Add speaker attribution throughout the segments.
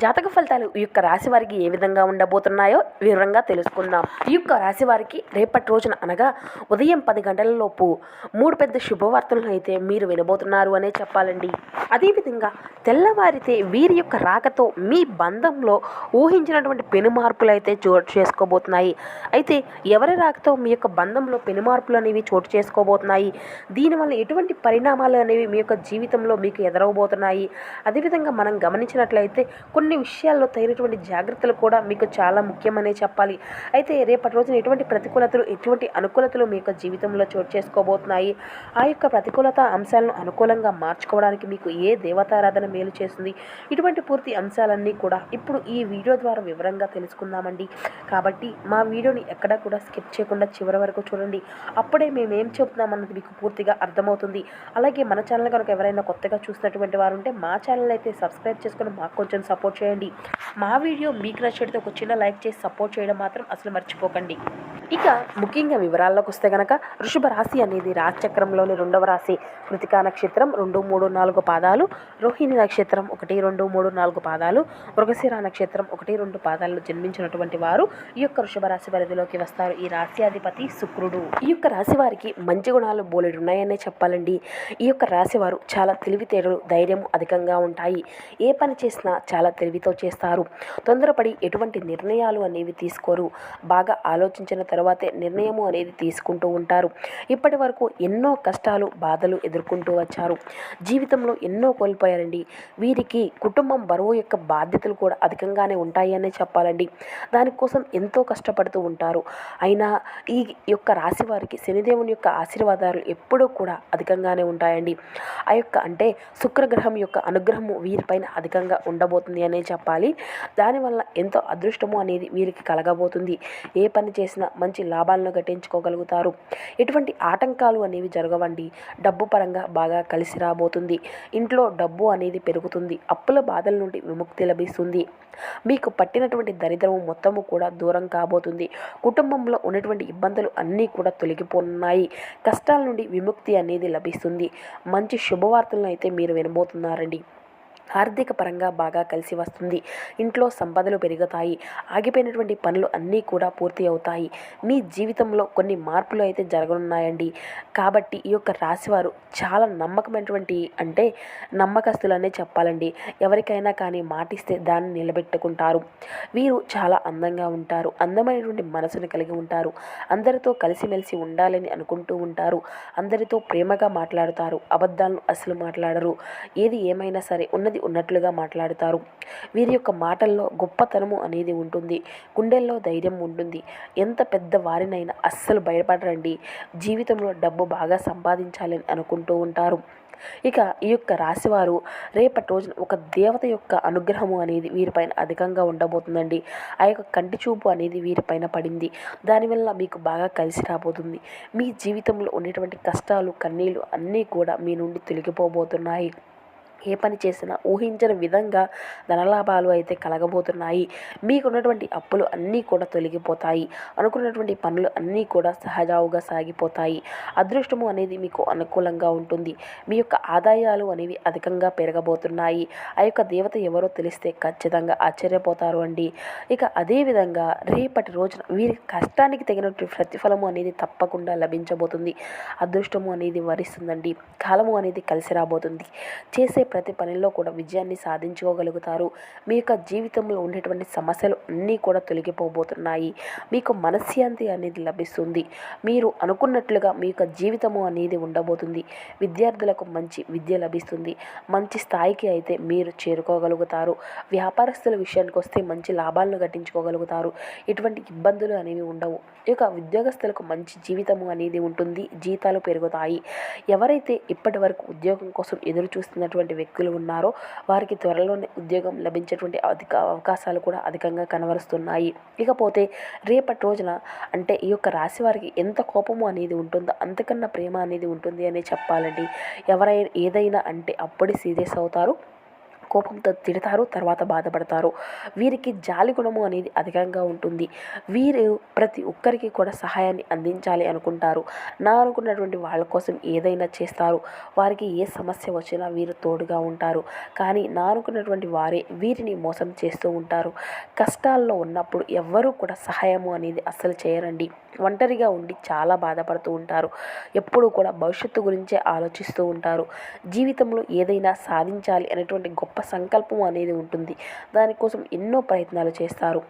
Speaker 1: జాతక ఫలితాలు ఈ యొక్క రాశి వారికి ఏ విధంగా ఉండబోతున్నాయో వివరంగా తెలుసుకుందాం. ఈ యొక్క రాశి వారికి రేపటి రోజున అనగా ఉదయం పది గంటలలోపు మూడు పెద్ద శుభవార్తలను అయితే మీరు వినబోతున్నారు అనే చెప్పాలండి. అదేవిధంగా తెల్లవారితే వీరి యొక్క రాకతో మీ బంధంలో ఊహించినటువంటి పెను మార్పులు అయితే చోటు చేసుకోబోతున్నాయి. అయితే ఎవరి రాకతో మీ యొక్క బంధంలో పెను మార్పులు అనేవి చోటు చేసుకోబోతున్నాయి? దీనివల్ల ఎటువంటి పరిణామాలు అనేవి మీ యొక్క జీవితంలో మీకు ఎదురవబోతున్నాయి? అదేవిధంగా మనం గమనించినట్లయితే కొన్ని కొన్ని విషయాల్లో తగినటువంటి జాగ్రత్తలు కూడా మీకు చాలా ముఖ్యమనే చెప్పాలి. అయితే రేపటి రోజున ఎటువంటి ప్రతికూలతలు ఎటువంటి అనుకూలతలు మీ యొక్క జీవితంలో చోటు చేసుకోబోతున్నాయి? ఆ యొక్క ప్రతికూలత అంశాలను అనుకూలంగా మార్చుకోవడానికి మీకు ఏ దేవతారాధన మేలు చేస్తుంది? ఇటువంటి పూర్తి అంశాలన్నీ కూడా ఇప్పుడు ఈ వీడియో ద్వారా వివరంగా తెలుసుకుందామండి. కాబట్టి మా వీడియోని ఎక్కడా కూడా స్కిప్ చేయకుండా చివరి వరకు చూడండి. అప్పుడే మేము ఏం చెబుతున్నామన్నది మీకు పూర్తిగా అర్థమవుతుంది. అలాగే మన ఛానల్ కనుక ఎవరైనా కొత్తగా చూసినటువంటి వారు ఉంటే మా ఛానల్ అయితే సబ్స్క్రైబ్ చేసుకొని మాకు కొంచెం సపోర్ట్ చేయండి. మా వీడియో మీకు నచ్చితే ఒక చిన్న లైక్ చేసి సపోర్ట్ చేయడం మాత్రం అసలు మర్చిపోకండి. ఇక ముఖ్యంగా వివరాల్లోకి వస్తే కనుక వృషభ రాశి అనేది రాశిచక్రంలోని రెండవ రాశి. కృతికా నక్షత్రం రెండు మూడు నాలుగు పాదాలు. రోహిణి నక్షత్రం ఒకటి రెండు మూడు నాలుగు పాదాలు. మృగశిర నక్షత్రం ఒకటి రెండు పాదాల్లో జన్మించినటువంటి వారు ఈ యొక్క వృషభ రాశి పరిధిలోకి వస్తారు. ఈ రాశ్యాధిపతి శుక్రుడు. ఈ యొక్క రాశి వారికి మంచి గుణాలు బోలెడు ఉన్నాయనే చెప్పాలండి. ఈ యొక్క రాశి వారు చాలా తెలివితేటలు ధైర్యం అధికంగా ఉంటాయి. ఏ పని చేసినా చాలా తెలివితో చేస్తారు. తొందరపడి ఎటువంటి నిర్ణయాలు అనేవి తీసుకోరు. బాగా ఆలోచించిన తర్వాతే నిర్ణయము అనేది తీసుకుంటూ ఉంటారు. ఇప్పటి వరకు ఎన్నో కష్టాలు బాధలు ఎదుర్కొంటూ వచ్చారు. జీవితంలో ఎన్నో కోల్పోయారండి. వీరికి కుటుంబం బరువు యొక్క బాధ్యతలు కూడా అధికంగానే ఉంటాయనే చెప్పాలండి. దానికోసం ఎంతో కష్టపడుతూ ఉంటారు. అయినా ఈ యొక్క రాశి వారికి శనిదేవుని యొక్క ఆశీర్వాదాలు ఎప్పుడూ కూడా అధికంగానే ఉంటాయండి. ఆ యొక్క అంటే శుక్రగ్రహం యొక్క అనుగ్రహము వీరిపైన అధికంగా ఉండబోతుంది అని చెప్పాలి. దానివల్ల ఎంతో అదృష్టము అనేది వీరికి కలగబోతుంది. ఏ పని చేసినా మంచి లాభాలను గట్టించుకోగలుగుతారు. ఎటువంటి ఆటంకాలు అనేవి జరగవండి. డబ్బు పరంగా బాగా కలిసి రాబోతుంది. ఇంట్లో డబ్బు అనేది పెరుగుతుంది. అప్పుల బాధల నుండి విముక్తి లభిస్తుంది. మీకు పట్టినటువంటి దరిద్రము మొత్తము కూడా దూరం కాబోతుంది. కుటుంబంలో ఉన్నటువంటి ఇబ్బందులు అన్నీ కూడా తొలగిపోతున్నాయి కష్టాల నుండి విముక్తి అనేది లభిస్తుంది. మంచి శుభవార్తలను అయితే మీరు వినబోతున్నారండి. ఆర్థిక పరంగా బాగా కలిసి వస్తుంది. ఇంట్లో సంపదలు పెరుగుతాయి. ఆగిపోయినటువంటి పనులు అన్నీ కూడా పూర్తి అవుతాయి. మీ జీవితంలో కొన్ని మార్పులు అయితే జరగనున్నాయండి. కాబట్టి ఈ యొక్క రాశివారు చాలా నమ్మకమైనటువంటి అంటే నమ్మకస్తులనే చెప్పాలండి. ఎవరికైనా కానీ మాటిస్తే దాన్ని నిలబెట్టుకుంటారు. వీరు చాలా అందంగా ఉంటారు. అందమైనటువంటి మనసును కలిగి ఉంటారు. అందరితో కలిసిమెలిసి ఉండాలని అనుకుంటూ ఉంటారు. అందరితో ప్రేమగా మాట్లాడుతారు. అబద్ధాలను అసలు మాట్లాడరు. ఏది ఏమైనా సరే ఉన్నది ఉన్నట్లుగా మాట్లాడుతారు. వీరి యొక్క మాటల్లో గొప్పతనము అనేది ఉంటుంది. గుండెల్లో ధైర్యం ఉంటుంది. ఎంత పెద్ద వారినైనా అస్సలు భయపడరండి. జీవితంలో డబ్బు బాగా సంపాదించాలని అనుకుంటూ ఉంటారు. ఇక ఈ యొక్క రాశివారు రేపటి రోజున ఒక దేవత యొక్క అనుగ్రహము అనేది వీరిపైన అధికంగా ఉండబోతుందండి. ఆ యొక్క కంటి చూపు అనేది వీరిపైన పడింది. దానివల్ల మీకు బాగా కలిసి రాబోతుంది. మీ జీవితంలో ఉండేటువంటి కష్టాలు కన్నీళ్ళు అన్నీ కూడా మీ నుండి తొలగిపోబోతున్నాయి. ఏ పని చేసినా ఊహించని విధంగా ధనలాభాలు అయితే కలగబోతున్నాయి. మీకున్నటువంటి అప్పులు అన్నీ కూడా తొలగిపోతాయి. అనుకున్నటువంటి పనులు అన్నీ కూడా సహజావుగా సాగిపోతాయి. అదృష్టము అనేది మీకు అనుకూలంగా ఉంటుంది. మీ యొక్క ఆదాయాలు అనేవి అధికంగా పెరగబోతున్నాయి. ఆ యొక్క దేవత ఎవరో తెలిస్తే ఖచ్చితంగా ఆశ్చర్యపోతారు అండి. ఇక అదేవిధంగా రేపటి రోజున వీరి కష్టానికి తగినటువంటి ప్రతిఫలము అనేది తప్పకుండా లభించబోతుంది. అదృష్టము అనేది వరిస్తుందండి. కాలము అనేది కలిసి రాబోతుంది. చేసే ప్రతి పనిలో కూడా విజయాన్ని సాధించుకోగలుగుతారు. మీ యొక్క జీవితంలో ఉండేటువంటి సమస్యలు అన్నీ కూడా తొలగిపోబోతున్నాయి. మీకు మనశ్శాంతి అనేది లభిస్తుంది. మీరు అనుకున్నట్లుగా మీ యొక్క జీవితము అనేది ఉండబోతుంది. విద్యార్థులకు మంచి విద్య లభిస్తుంది. మంచి స్థాయికి అయితే మీరు చేరుకోగలుగుతారు. వ్యాపారస్తుల విషయానికి వస్తే మంచి లాభాలను గట్టించుకోగలుగుతారు ఎటువంటి ఇబ్బందులు అనేవి ఉండవు. ఇక ఉద్యోగస్తులకు మంచి జీవితము అనేది ఉంటుంది. జీతాలు పెరుగుతాయి. ఎవరైతే ఇప్పటి వరకు ఉద్యోగం కోసం ఎదురు చూస్తున్నటువంటి వ్యక్తులు ఉన్నారో వారికి త్వరలోనే ఉద్యోగం లభించేటువంటి అధిక అవకాశాలు కూడా అధికంగా కనబరుస్తున్నాయి. ఇకపోతే రేపటి రోజున అంటే ఈ యొక్క రాశి వారికి ఎంత కోపము అనేది ఉంటుందో అంతకన్నా ప్రేమ అనేది ఉంటుంది అని చెప్పాలండి. ఎవరైనా ఏదైనా అంటే అప్పుడే సీరియస్ అవుతారు. కోపంతో తిడతారు తర్వాత బాధపడతారు. వీరికి జాలి గుణము అనేది అధికంగా ఉంటుంది. వీరు ప్రతి ఒక్కరికి కూడా సహాయాన్ని అందించాలి అనుకుంటారు. నా అనుకున్నటువంటి వాళ్ళ కోసం ఏదైనా చేస్తారు. వారికి ఏ సమస్య వచ్చినా వీరు తోడుగా ఉంటారు. కానీ నా అనుకున్నటువంటి వారే వీరిని మోసం చేస్తూ ఉంటారు. కష్టాల్లో ఉన్నప్పుడు ఎవ్వరూ కూడా సహాయము అనేది అస్సలు చేయరండి. ఒంటరిగా ఉండి చాలా బాధపడుతూ ఉంటారు. ఎప్పుడూ కూడా భవిష్యత్తు గురించే ఆలోచిస్తూ ఉంటారు. జీవితంలో ఏదైనా సాధించాలి అనేటువంటి గొప్ప సంకల్పం అనేది ఉంటుంది. దానికోసం ఎన్నో ప్రయత్నాలు చేస్తారు.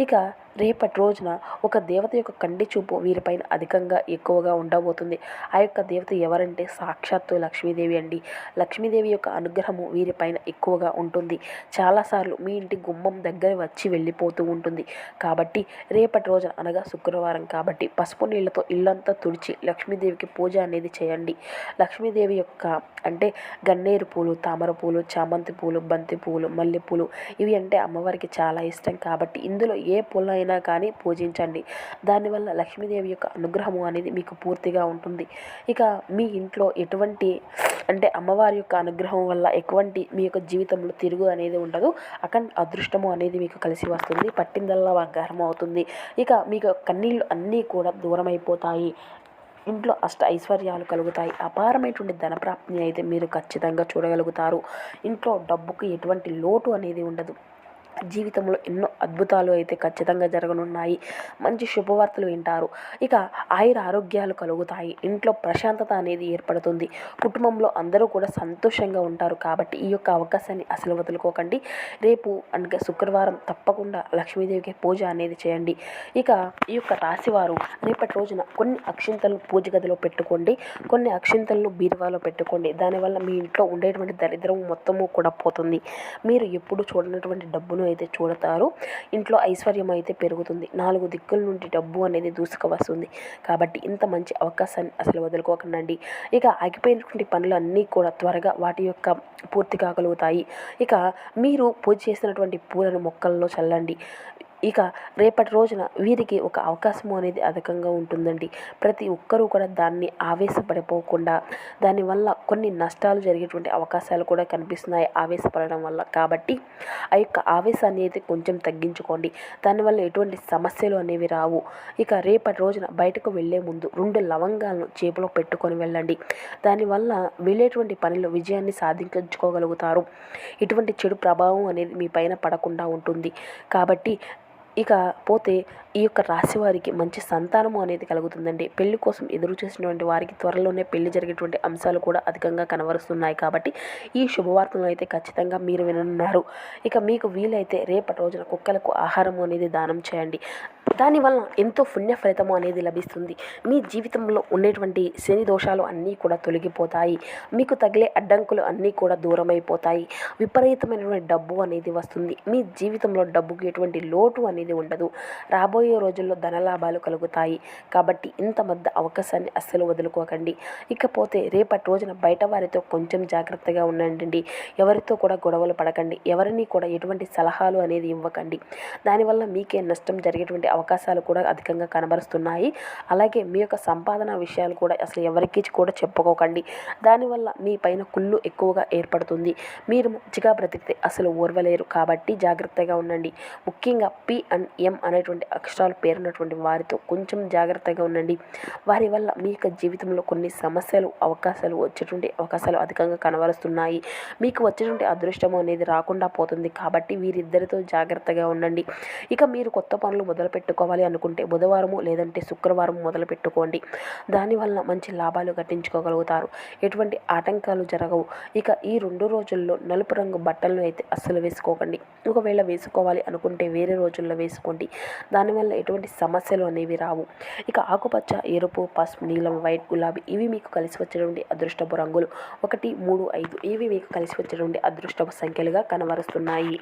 Speaker 1: ఇక రేపటి రోజున ఒక దేవత యొక్క కంటి చూపు వీరిపైన అధికంగా ఎక్కువగా ఉండబోతుంది. ఆ యొక్క దేవత ఎవరంటే సాక్షాత్తు లక్ష్మీదేవి అండి. లక్ష్మీదేవి యొక్క అనుగ్రహము వీరిపైన ఎక్కువగా ఉంటుంది. చాలాసార్లు మీ ఇంటి గుమ్మం దగ్గర వచ్చి వెళ్ళిపోతూ ఉంటుంది. కాబట్టి రేపటి రోజున అనగా శుక్రవారం కాబట్టి పసుపు నీళ్ళతో ఇల్లంతా తుడిచి లక్ష్మీదేవికి పూజ అనేది చేయండి. లక్ష్మీదేవి యొక్క అంటే గన్నేరు పూలు తామర పూలు చామంతి పూలు బంతి పూలు మల్లెపూలు ఇవి అంటే అమ్మవారికి చాలా ఇష్టం కాబట్టి ఇందులో ఏ పూలైనా అయినా కానీ పూజించండి. దానివల్ల లక్ష్మీదేవి యొక్క అనుగ్రహము అనేది మీకు పూర్తిగా ఉంటుంది. ఇక మీ ఇంట్లో ఎటువంటి అంటే అమ్మవారి యొక్క అనుగ్రహం వల్ల ఎటువంటి మీ యొక్క జీవితంలో తిరుగు అనేది ఉండదు. అక్కడ అదృష్టము అనేది మీకు కలిసి వస్తుంది. పట్టిందల్లా బంగారం అవుతుంది. ఇక మీకు కన్నీళ్ళు అన్నీ కూడా దూరం అయిపోతాయి ఇంట్లో అష్ట ఐశ్వర్యాలు కలుగుతాయి. అపారమైనటువంటి ధనప్రాప్తిని అయితే మీరు ఖచ్చితంగా చూడగలుగుతారు. ఇంట్లో డబ్బుకు ఎటువంటి లోటు అనేది ఉండదు. జీవితంలో ఎన్నో అద్భుతాలు అయితే ఖచ్చితంగా జరగనున్నాయి. మంచి శుభవార్తలు వింటారు. ఇక ఆయుర ఆరోగ్యాలు కలుగుతాయి. ఇంట్లో ప్రశాంతత అనేది ఏర్పడుతుంది. కుటుంబంలో అందరూ కూడా సంతోషంగా ఉంటారు కాబట్టి ఈ యొక్క అవకాశాన్ని అసలు వదులుకోకండి. రేపు అనగా శుక్రవారం తప్పకుండా లక్ష్మీదేవికి పూజ అనేది చేయండి. ఇక ఈ యొక్క రాశివారు రేపటి రోజున కొన్ని అక్షింతలను పూజ గదిలో పెట్టుకోండి. కొన్ని అక్షింతలను బీరువాలో పెట్టుకోండి. దానివల్ల మీ ఇంట్లో ఉండేటువంటి దరిద్రం మొత్తము కూడా పోతుంది. మీరు ఎప్పుడు చూడనటువంటి డబ్బును అయితే చూడతారు. ఇంట్లో ఐశ్వర్యం అయితే పెరుగుతుంది. నాలుగు దిక్కుల నుండి డబ్బు అనేది దూసుకు వస్తుంది. కాబట్టి ఇంత మంచి అవకాశాన్ని అసలు వదులుకోకండి ఇక ఆగిపోయినటువంటి పనులు అన్నీ కూడా త్వరగా వాటి యొక్క పూర్తి కాగలుగుతాయి. ఇక మీరు పూజ చేసినటువంటి పూలను మొక్కల్లో చల్లండి. ఇక రేపటి రోజున వీరికి ఒక అవకాశం అనేది అధికంగా ఉంటుందండి. ప్రతి ఒక్కరూ కూడా దాన్ని ఆవేశపడిపోకుండా దానివల్ల కొన్ని నష్టాలు జరిగేటువంటి అవకాశాలు కూడా కనిపిస్తున్నాయి ఆవేశపడడం వల్ల. కాబట్టి ఆ యొక్క ఆవేశాన్ని అయితే కొంచెం తగ్గించుకోండి. దానివల్ల ఎటువంటి సమస్యలు అనేవి రావు. ఇక రేపటి రోజున బయటకు వెళ్ళే ముందు రెండు లవంగాలను చేపలో పెట్టుకొని వెళ్ళండి. దానివల్ల వెళ్ళేటువంటి పనిలో విజయాన్ని సాధించుకోగలుగుతారు. ఇటువంటి చెడు ప్రభావం అనేది మీ పైన పడకుండా ఉంటుంది. కాబట్టి ఇక పోతే ఈ యొక్క రాశి వారికి మంచి సంతానము అనేది కలుగుతుందండి. పెళ్ళి కోసం ఎదురు చేసినటువంటి వారికి త్వరలోనే పెళ్ళి జరిగేటువంటి అంశాలు కూడా అధికంగా కనబరుస్తున్నాయి కాబట్టి ఈ శుభవార్తలు అయితే ఖచ్చితంగా మీరు వినున్నారు ఇక మీకు వీలైతే రేపటి రోజున కుక్కలకు ఆహారం అనేది దానం చేయండి. దానివల్ల ఎంతో పుణ్య ఫలితము అనేది లభిస్తుంది. మీ జీవితంలో ఉండేటువంటి శని దోషాలు అన్నీ కూడా తొలగిపోతాయి. మీకు తగిలే అడ్డంకులు అన్నీ కూడా దూరమైపోతాయి. విపరీతమైనటువంటి డబ్బు అనేది వస్తుంది. మీ జీవితంలో డబ్బుకి ఎటువంటి లోటు అనేది ఉండదు. రాబోయే రోజుల్లో ధనలాభాలు కలుగుతాయి. కాబట్టి ఇంత మధ్య అవకాశాన్ని అస్సలు వదులుకోకండి. ఇకపోతే రేపటి రోజున బయట వారితో కొంచెం జాగ్రత్తగా ఉండండి. ఎవరితో కూడా గొడవలు పడకండి. ఎవరిని కూడా ఎటువంటి సలహాలు అనేది ఇవ్వకండి. దానివల్ల మీకే నష్టం జరిగేటువంటి అవకాశాలు కూడా అధికంగా కనబరుస్తున్నాయి. అలాగే మీ యొక్క సంపాదన విషయాలు కూడా అసలు ఎవరికి కూడా చెప్పుకోకండి. దానివల్ల మీ పైన కుళ్ళు ఎక్కువగా ఏర్పడుతుంది. మీరు మంచిగా బ్రతికితే అసలు ఓర్వలేరు. కాబట్టి జాగ్రత్తగా ఉండండి. ముఖ్యంగా పి అండ్ ఎం అనేటువంటి అక్షరాలు పేరున్నటువంటి వారితో కొంచెం జాగ్రత్తగా ఉండండి. వారి వల్ల మీ యొక్క జీవితంలో కొన్ని సమస్యలు అవకాశాలు వచ్చేటువంటి అవకాశాలు అధికంగా కనబరుస్తున్నాయి. మీకు వచ్చేటువంటి అదృష్టం అనేది రాకుండా పోతుంది. కాబట్టి వీరిద్దరితో జాగ్రత్తగా ఉండండి. ఇక మీరు కొత్త పనులు మొదలుపెట్టు పెట్టుకోవాలి అనుకుంటే బుధవారము లేదంటే శుక్రవారం మొదలు పెట్టుకోండి. దానివల్ల మంచి లాభాలు గట్టించుకోగలుగుతారు. ఎటువంటి ఆటంకాలు జరగవు. ఇక ఈ రెండు రోజుల్లో నలుపు రంగు బట్టలను అయితే అస్సలు వేసుకోకండి. ఒకవేళ వేసుకోవాలి అనుకుంటే వేరే రోజుల్లో వేసుకోండి. దానివల్ల ఎటువంటి సమస్యలు అనేవి రావు. ఇక ఆకుపచ్చ ఎరుపు పసుపు నీలం వైట్ గులాబీ ఇవి మీకు కలిసి వచ్చేటువంటి అదృష్టపు రంగులు. ఒకటి మూడు ఐదు ఇవి మీకు కలిసి వచ్చేటువంటి అదృష్టపు సంఖ్యలుగా కనబరుస్తున్నాయి.